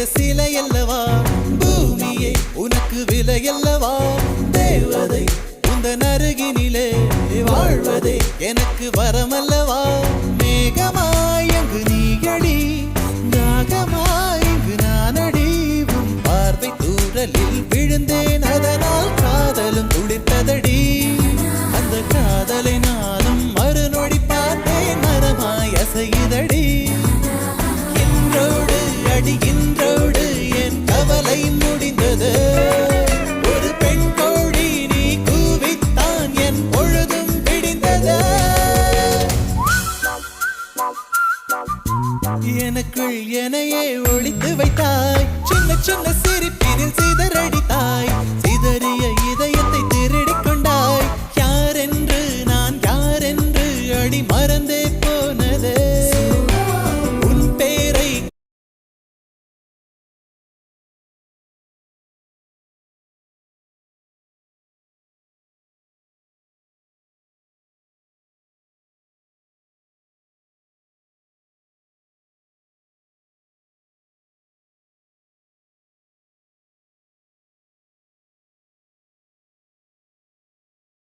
செய்த சிலை அல்லவா? பூமியே உனக்கு விலை அல்லவா? தேவதை இந்த நருகினிலே வாழ்வதே எனக்கு வரமல்லவா? மேகமாய் அங்கு நீயடி தாகமாய் இங்கு நானடி உன் பார்வை தூரலில் இன்றோடு என் கவலை முடிந்தது. ஒரு பெண் கோழி நீ கூவித்தான் என் பொழுதும் பிடிந்தது எனக்குள் எனையே ஒழித்து வைத்தாய். சின்ன சின்ன